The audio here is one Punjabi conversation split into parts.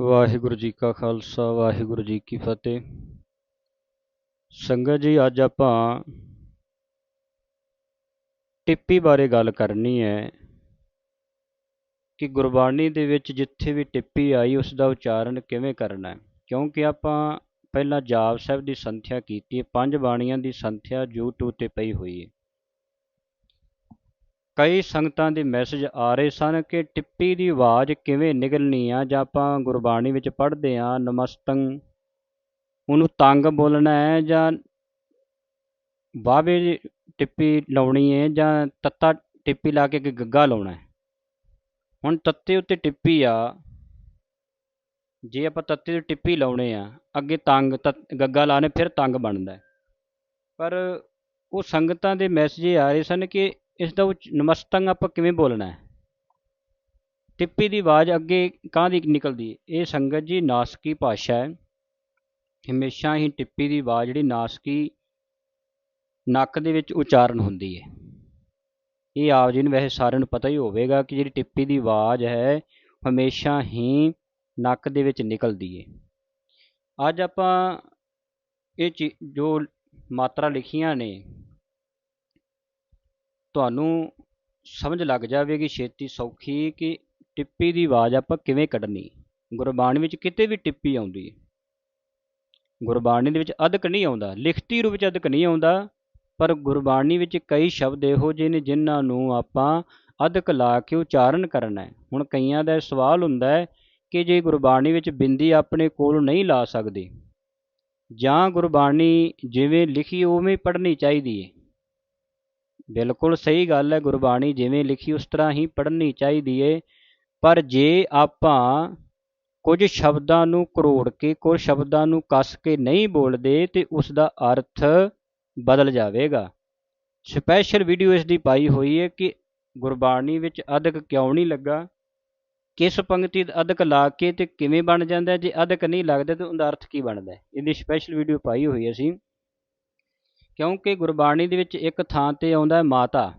ਵਾਹਿਗੁਰੂ ਜੀ ਕਾ ਖਾਲਸਾ, ਵਾਹਿਗੁਰੂ ਜੀ ਕੀ ਫਤਿਹ। ਸੰਗਤ ਜੀ, ਅੱਜ ਆਪਾਂ ਟਿੱਪੀ ਬਾਰੇ ਗੱਲ ਕਰਨੀ ਹੈ ਕਿ ਗੁਰਬਾਣੀ ਦੇ ਵਿੱਚ ਜਿੱਥੇ ਵੀ ਟਿੱਪੀ ਆਈ, ਉਸ ਦਾ ਉਚਾਰਨ ਕਿਵੇਂ ਕਰਨਾ ਹੈ। ਕਿਉਂਕਿ ਆਪਾਂ ਪਹਿਲਾਂ ਜਾਪ ਸਾਹਿਬ ਦੀ ਸੰਥਿਆ ਕੀਤੀ ਹੈ, ਪੰਜ ਬਾਣੀਆਂ ਦੀ ਸੰਥਿਆ YouTube ਤੇ ਪਈ ਹੋਈ ਹੈ। ਕਈ ਸੰਗਤਾਂ ਦੇ ਮੈਸੇਜ ਆ ਰਹੇ ਸਨ ਕਿ ਟਿੱਪੀ ਦੀ ਆਵਾਜ਼ ਕਿਵੇਂ ਨਿਕਲਣੀ ਆ ਜਾਂ ਆਪਾਂ ਗੁਰਬਾਣੀ ਵਿੱਚ ਪੜ੍ਹਦੇ ਆ ਨਮਸਤੰ, ਉਹਨੂੰ ਤੰਗ ਬੋਲਣਾ ਹੈ ਜਾਂ ਬਾਵੇ ਟਿੱਪੀ ਲਾਉਣੀ ਹੈ ਜਾਂ ਤੱਤਾ ਟਿੱਪੀ ਲਾ ਕੇ ਅੱਗੇ ਗੱਗਾ ਲਾਉਣਾ ਹੈ? ਹੁਣ ਤੱਤੇ ਉੱਤੇ ਟਿੱਪੀ ਆ, ਜੇ ਆਪਾਂ ਤੱਤੇ ਦੀ ਟਿੱਪੀ ਲਾਉਣੇ ਆ, ਅੱਗੇ ਤੰਗ ਤੱਤ- ਗੱਗਾ ਲਾਣੇ ਫਿਰ ਤੰਗ ਬਣਦਾ ਪਰ ਉਹ ਸੰਗਤਾਂ ਦੇ ਮੈਸੇਜ ਆ ਰਹੇ ਸਨ ਕਿ ਇਸ ਦਾ ਉਚ ਨਮਸਤੰ ਆਪਾਂ ਕਿਵੇਂ ਬੋਲਣਾ ਹੈ? ਟਿੱਪੀ ਦੀ ਆਵਾਜ਼ ਅੱਗੇ ਕਾਂ ਦੀ ਨਿਕਲਦੀ ਹੈ? ਇਹ ਸੰਗਤ ਜੀ ਨਾਸਕੀ ਭਾਸ਼ਾ ਹੈ। ਹਮੇਸ਼ਾ ਹੀ ਟਿੱਪੀ ਦੀ ਆਵਾਜ਼ ਜਿਹੜੀ ਨਾਸਕੀ ਨੱਕ ਦੇ ਵਿੱਚ ਉਚਾਰਨ ਹੁੰਦੀ ਹੈ। ਇਹ ਆਪ ਜੀ ਨੂੰ ਵੈਸੇ ਸਾਰਿਆਂ ਨੂੰ ਪਤਾ ਹੀ ਹੋਵੇਗਾ ਕਿ ਜਿਹੜੀ ਟਿੱਪੀ ਦੀ ਆਵਾਜ਼ ਹੈ ਹਮੇਸ਼ਾ ਹੀ ਨੱਕ ਦੇ ਵਿੱਚ ਨਿਕਲਦੀ ਹੈ। ਅੱਜ ਆਪਾਂ ਇਹ ਚੀ, ਜੋ ਮਾਤਰਾ ਲਿਖੀਆਂ ਨੇ ਤੁਹਾਨੂੰ ਸਮਝ ਲੱਗ ਜਾਵੇਗੀ ਛੇਤੀ ਸੌਖੀ ਕਿ ਟਿੱਪੀ ਦੀ ਆਵਾਜ਼ ਆਪਾਂ ਕਿਵੇਂ ਕੱਢਣੀ। ਗੁਰਬਾਣੀ ਵਿੱਚ ਕਿਤੇ ਵੀ ਟਿੱਪੀ ਆਉਂਦੀ ਹੈ। ਗੁਰਬਾਣੀ ਦੇ ਵਿੱਚ ਅਦਕ ਨਹੀਂ ਆਉਂਦਾ, ਲਿਖਤੀ ਰੂਪ ਵਿੱਚ ਅਦਕ ਨਹੀਂ ਆਉਂਦਾ, ਪਰ ਗੁਰਬਾਣੀ ਵਿੱਚ ਕਈ ਸ਼ਬਦ ਇਹੋ ਜਿਹੇ ਨੇ ਜਿਨ੍ਹਾਂ ਨੂੰ ਆਪਾਂ ਅਦਕ ਲਾ ਕੇ ਉਚਾਰਨ ਕਰਨਾ ਹੈ। ਹੁਣ ਕਈਆਂ ਦਾ ਇਹ ਸਵਾਲ ਹੁੰਦਾ ਹੈ ਕਿ ਜੇ ਗੁਰਬਾਣੀ ਵਿੱਚ ਬਿੰਦੀ ਆਪਣੇ ਕੋਲ ਨਹੀਂ ਲਾ ਸਕਦੇ, ਜਾਂ ਗੁਰਬਾਣੀ ਜਿਵੇਂ ਲਿਖੀ ਉਵੇਂ ਪੜ੍ਹਨੀ ਚਾਹੀਦੀ ਹੈ। ਬਿਲਕੁਲ ਸਹੀ ਗੱਲ ਹੈ ਗੁਰਬਾਣੀ, ਜਿਵੇਂ ਲਿਖੀ ਉਸ ਤਰ੍ਹਾਂ ਹੀ ਪੜ੍ਹਨੀ ਚਾਹੀਦੀ ਹੈ ਪਰ ਜੇ ਆਪਾਂ ਕੁਝ ਸ਼ਬਦਾਂ ਨੂੰ ਕਰੋੜ ਕੇ, ਕੁਝ ਸ਼ਬਦਾਂ ਨੂੰ ਕੱਸ ਕੇ ਨਹੀਂ ਬੋਲਦੇ, ਤੇ ਉਸ ਦਾ ਅਰਥ ਬਦਲ ਜਾਵੇਗਾ। ਸਪੈਸ਼ਲ ਵੀਡੀਓ ਇਸ ਦੀ ਪਾਈ ਹੋਈ ਹੈ ਕਿ ਗੁਰਬਾਣੀ ਵਿੱਚ ਅਦਕ ਕਿਉਂ ਨਹੀਂ ਲੱਗਾ? ਕਿਸ ਪੰਕਤੀ ਦਾ ਅਦਕ ਲਾ ਕੇ ਤੇ ਕਿਵੇਂ ਬਣ ਜਾਂਦਾ? ਜੇ ਅਦਕ ਨਹੀਂ ਲੱਗਦਾ, ਤੇ ਉਹਦਾ ਅਰਥ ਕੀ ਬਣਦਾ? ਇਹਦੀ ਸਪੈਸ਼ਲ ਵੀਡੀਓ ਪਾਈ ਹੋਈ ਹੈ ਅਸੀਂ। ਕਿਉਂਕਿ ਗੁਰਬਾਣੀ ਦੇ ਵਿੱਚ ਇੱਕ ਥਾਂ ਤੇ ਆਉਂਦਾ ਹੈ ਮਾਤਾ।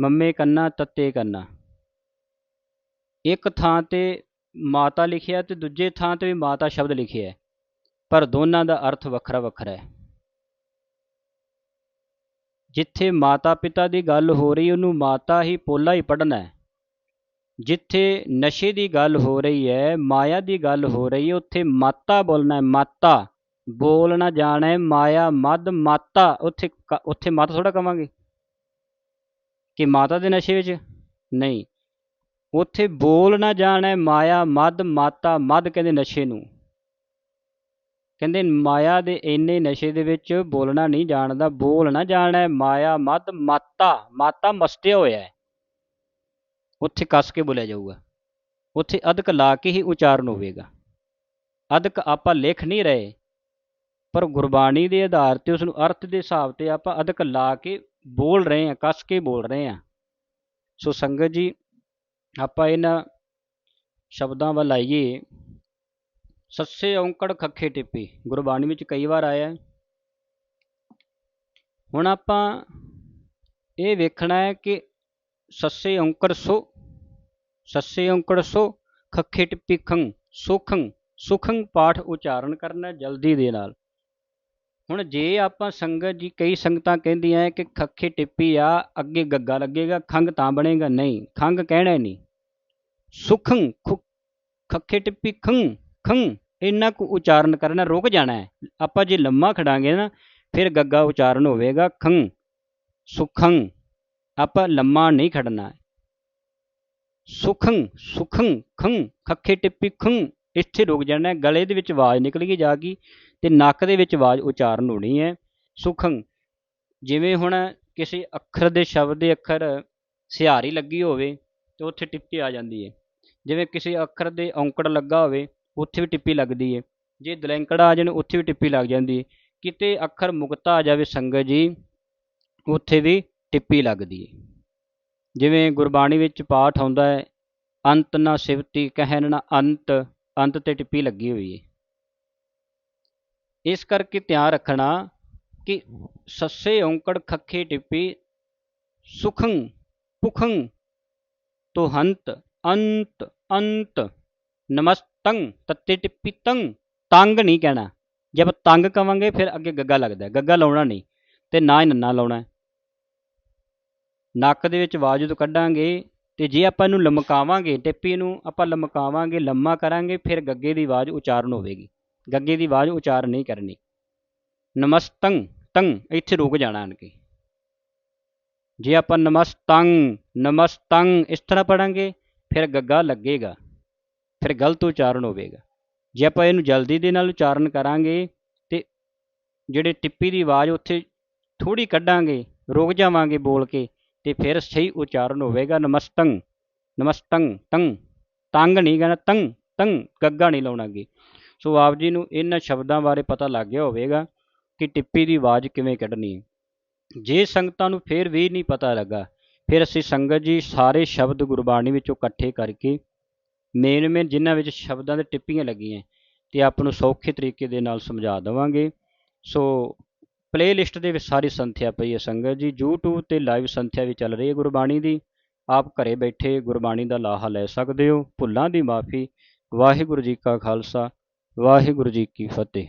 ਮੰਮੇ ਕੰਨਾ, ਤੱਤੇ ਕੰਨਾ। ਇੱਕ ਥਾਂ ਤੇ ਮਾਤਾ ਲਿਖਿਆ ਤੇ ਦੂਜੇ ਥਾਂ ਤੇ ਵੀ ਮਾਤਾ ਸ਼ਬਦ ਲਿਖਿਆ ਪਰ ਦੋਨਾਂ ਦਾ ਅਰਥ ਵੱਖਰਾ ਵੱਖਰਾ ਹੈ। ਜਿੱਥੇ ਮਾਤਾ ਪਿਤਾ ਦੀ ਗੱਲ ਹੋ ਰਹੀ, ਉਹਨੂੰ ਮਾਤਾ ਹੀ ਪੋਲਾ ਹੀ ਪੜਨਾ ਹੈ। ਜਿੱਥੇ ਨਸ਼ੇ ਦੀ ਗੱਲ ਹੋ ਰਹੀ ਹੈ, ਮਾਇਆ ਦੀ ਗੱਲ ਹੋ ਰਹੀ ਹੈ, ਉੱਥੇ ਮਾਤਾ ਬੋਲਣਾ ਹੈ, ਮਾਤਾ। ਬੋਲਣਾ ਜਾਣਾ ਹੈ ਮਾਇਆ ਮਦ ਮਾਤਾ। ਉੱਥੇ ਕ- ਉੱਥੇ ਮਾਤਾ ਥੋੜਾ ਕਵਾਂਗੇ। ਕਿ ਮਾਤਾ ਦੇ ਨਸ਼ੇ ਵਿੱਚ? ਨਹੀਂ। ਉੱਥੇ ਬੋਲਣਾ ਜਾਣਾ ਹੈ ਮਾਇਆ ਮਦ ਮਾਤਾ। ਮਦ ਕਹਿੰਦੇ ਨਸ਼ੇ ਨੂੰ। ਕਹਿੰਦੇ ਮਾਇਆ ਦੇ ਇੰਨੇ ਨਸ਼ੇ ਦੇ ਵਿੱਚ ਬੋਲਣਾ ਨਹੀਂ ਜਾਣਦਾ। ਬੋਲਣਾ ਜਾਣਾ ਹੈ ਮਾਇਆ ਮਦ ਮਾਤਾ। ਮਾਤਾ ਮਸਤਿਆ ਹੋਇਆ ਹੈ। ਉੱਥੇ ਕੱਸ ਕੇ ਬੋਲਿਆ ਜਾਊਗਾ। ਉੱਥੇ ਅਦਕ ਲਾ ਕੇ ਹੀ ਉਚਾਰਨ ਹੋਵੇਗਾ। ਅਦਕ ਆਪਾਂ ਲਿਖ ਨਹੀਂ ਰਹੇ। ਪਰ ਗੁਰਬਾਣੀ ਦੇ ਆਧਾਰ ਤੇ ਉਸ ਨੂੰ ਅਰਥ ਦੇ ਹਿਸਾਬ ਤੇ ਆਪਾਂ ਅਦਕ ਲਾ ਕੇ ਬੋਲ ਰਹੇ ਹਾਂ, ਕੱਸ ਕੇ ਬੋਲ ਰਹੇ ਹਾਂ। ਸੋ ਸੰਗਤ ਜੀ, ਆਪਾਂ ਇਹਨਾਂ ਸ਼ਬਦਾਂ ਵੱਲ ਆਈਏ। ਸੱਸੇ ਔਂਕੜ ਖੱਖੇ ਟਿੱਪੀ, ਗੁਰਬਾਣੀ ਵਿੱਚ ਕਈ ਵਾਰ ਆਇਆ। ਹੁਣ ਆਪਾਂ ਇਹ ਵੇਖਣਾ ਹੈ ਕਿ ਸੱਸੇ ਔਂਕੜ ਸੋ, ਸੱਸੇ ਔਂਕੜ ਸੋ, ਖੱਖੇ ਟਿੱਪੀ ਖੰ ਸੁਖੰ ਸੁਖੰ ਪਾਠ ਉਚਾਰਨ ਕਰਨਾ ਜਲਦੀ ਦੇ ਨਾਲ। ਹੁਣ ਜੇ ਆਪਾਂ ਸੰਗਤ ਜੀ ਕਈ ਸੰਗਤਾਂ ਕਹਿੰਦੀਆਂ ਹੈ ਕਿ ਖੱਖੇ ਟਿੱਪੀ ਆ, ਅੱਗੇ ਗੱਗਾ ਲੱਗੇਗਾ ਖੰਗ ਤਾਂ ਬਣੇਗਾ, ਨਹੀਂ ਖੰਗ ਕਹਿਣਾ ਨਹੀਂ। ਸੁਖੰ ਖੁ, ਖੱਖੇ ਟਿੱਪੀ ਖੰ ਖੰ, ਇੰਨਾ ਕੁ ਉਚਾਰਨ ਕਰਨਾ, ਰੁਕ ਜਾਣਾ ਹੈ। ਆਪਾਂ ਜੇ ਲੰਮਾ ਖੜਾਂਗੇ ਨਾ, ਫਿਰ ਗੱਗਾ ਉਚਾਰਨ ਹੋਵੇਗਾ, ਖੰ, ਸੁਖੰ, ਆਪਾਂ ਲੰਮਾ ਨਹੀਂ ਖੜਨਾ। ਸੁਖੰ ਸੁਖੰ, ਖੰ, ਖੱਖੇ ਟਿੱਪੀ ਖੰ, ਇੱਥੇ ਰੁਕ ਜਾਣਾ ਗਲੇ ਦੇ ਵਿੱਚ ਆਵਾਜ਼ ਨਿਕਲ ਗਈ ਜਾਗੀ ਤੇ ਨੱਕ ਦੇ ਵਿੱਚ ਆਵਾਜ਼ ਉਚਾਰਨ ਹੋਣੀ ਹੈ। ਸੁਖੰ, ਜਿਵੇਂ ਹੁਣ ਕਿਸੇ ਅੱਖਰ ਦੇ ਸ਼ਬਦ ਦੇ ਅੱਖਰ ਸਿਹਾਰੀ ਲੱਗੀ ਹੋਵੇ ਤੇ ਉੱਥੇ ਟਿੱਪੀ ਆ ਜਾਂਦੀ ਹੈ। ਜਿਵੇਂ ਕਿਸੇ ਅੱਖਰ ਦੇ ਔਂਕੜ ਲੱਗਾ ਹੋਵੇ, ਉੱਥੇ ਵੀ ਟਿੱਪੀ ਲੱਗਦੀ ਹੈ। ਜੇ ਦਲੈਂਕੜਾ ਆ ਜਾਣ, ਉੱਥੇ ਵੀ ਟਿੱਪੀ ਲੱਗ ਜਾਂਦੀ ਹੈ। ਕਿਤੇ ਅੱਖਰ ਮੁਕਤਾ ਆ ਜਾਵੇ ਸੰਗਤ ਜੀ, ਉੱਥੇ ਵੀ ਟਿੱਪੀ ਲੱਗਦੀ ਹੈ। ਜਿਵੇਂ ਗੁਰਬਾਣੀ ਵਿੱਚ ਪਾਠ ਆਉਂਦਾ ਹੈ, ਅੰਤ ਨਾ ਸਿਵਤੀ, ਕਹਿਣ ਨਾ ਅੰਤ ਅੰਤ ਤੇ ਟਿੱਪੀ ਲੱਗੀ ਹੋਈ ਹੈ। ਇਸ ਕਰਕੇ ਧਿਆਨ ਰੱਖਣਾ ਕਿ ਸੱਸੇ ਔਂਕੜ ਖੱਖੇ ਟਿੱਪੀ ਸੁਖੰ ਪੁਖੰ ਤੁਹੰਤ, ਅੰਤ ਅੰਤ, ਨਮਸਤ ਨਮਸਤੰ ਤੱਤੇ ਟਿੱਪੀ ਤੰ, ਤੰਗ ਨਹੀਂ ਕਹਿਣਾ। ਜੇ ਆਪਾਂ ਤੰਗ ਕਵਾਂਗੇ ਫਿਰ ਅੱਗੇ ਗੱਗਾ ਲੱਗਦਾ ਗੱਗਾ ਲਾਉਣਾ ਨਹੀਂ ਤੇ ਨਾ ਹੀ ਨੰਨਾ ਲਾਉਣਾ ਨੱਕ ਦੇ ਵਿੱਚ ਆਵਾਜ਼ ਜਦੋਂ ਕੱਢਾਂਗੇ ਤੇ ਜੇ ਆਪਾਂ ਇਹਨੂੰ ਲਮਕਾਵਾਂਗੇ, ਟਿੱਪੀ ਨੂੰ ਆਪਾਂ ਲਮਕਾਵਾਂਗੇ, ਲੰਮਾ ਕਰਾਂਗੇ, ਫਿਰ ਗੱਗੇ ਦੀ ਆਵਾਜ਼ ਉਚਾਰਨ ਹੋਵੇਗੀ। ਗੱਗੇ ਦੀ ਆਵਾਜ਼ ਉਚਾਰਨ ਨਹੀਂ ਕਰਨੀ। ਨਮਸਤੰ ਤੰ ਇੱਥੇ ਰੁਕ ਜਾਣਾ ਆਣ ਜੇ ਆਪਾਂ ਨਮਸਤੰ ਨਮਸਤੰ ਇਸ ਤਰ੍ਹਾਂ ਪੜਾਂਗੇ, ਫਿਰ ਗੱਗਾ ਲੱਗੇਗਾ, ਫਿਰ ਗਲਤ ਉਚਾਰਨ ਹੋਵੇਗਾ। ਜੇ ਆਪਾਂ ਇਹਨੂੰ ਜਲਦੀ ਦੇ ਨਾਲ ਉਚਾਰਨ ਕਰਾਂਗੇ ਤੇ ਜਿਹੜੇ ਟਿੱਪੀ ਦੀ ਆਵਾਜ਼ ਉੱਥੇ ਥੋੜੀ ਕੱਢਾਂਗੇ, ਰੁਕ ਜਾਵਾਂਗੇ ਬੋਲ ਕੇ, ਤੇ ਫਿਰ ਸਹੀ ਉਚਾਰਨ ਹੋਵੇਗਾ ਨਮਸਤੰ ਨਮਸਤੰ ਤੰ ਤੰਗ ਨਹੀਂ ਕਹਿਣਾ ਤੰ ਤੰ ਗੱਗਾ ਨਹੀਂ ਲਾਉਣਾ ਅੱਗੇ। ਸੋ ਆਪ ਜੀ ਨੂੰ ਇਹਨਾਂ ਸ਼ਬਦਾਂ ਬਾਰੇ ਪਤਾ ਲੱਗ ਗਿਆ ਹੋਵੇਗਾ ਕਿ ਟਿੱਪੀ ਦੀ ਆਵਾਜ਼ ਕਿਵੇਂ ਕੱਢਣੀ ਹੈ। ਜੇ ਸੰਗਤਾਂ ਨੂੰ ਫਿਰ ਵੀ ਨਹੀਂ ਪਤਾ ਲੱਗਾ, ਫਿਰ ਅਸੀਂ ਸੰਗਤ ਜੀ ਸਾਰੇ ਸ਼ਬਦ ਗੁਰਬਾਣੀ ਵਿੱਚੋਂ ਇਕੱਠੇ ਕਰਕੇ ਮੇਨ ਮੇਨ ਜਿਨ੍ਹਾਂ ਵਿੱਚ ਸ਼ਬਦਾਂ ਦੇ ਟਿੱਪੀਆਂ ਲੱਗੀਆਂ ਤੇ ਆਪ ਨੂੰ ਸੌਖੇ ਤਰੀਕੇ ਦੇ ਨਾਲ ਸਮਝਾ ਦੇਵਾਂਗੇ। ਸੋ ਪਲੇਲਿਸਟ ਦੇ ਵਿੱਚ ਸਾਰੀ ਸੰਥਿਆ ਪਈ ਹੈ ਸੰਗਤ ਜੀ, YouTube ਤੇ ਲਾਈਵ ਸੰਥਿਆ ਵੀ ਚੱਲ ਰਹੀ ਹੈ ਗੁਰਬਾਣੀ ਦੀ। ਆਪ ਘਰੇ ਬੈਠੇ ਗੁਰਬਾਣੀ ਦਾ ਲਾਹਾ ਲੈ ਸਕਦੇ ਹੋ, ਭੁੱਲਾਂ ਦੀ ਮਾਫੀ, ਵਾਹਿਗੁਰੂ ਜੀ ਕਾ ਖਾਲਸਾ ਵਾਹਿਗੁਰੂ ਜੀ ਕੀ ਫਤਿਹ।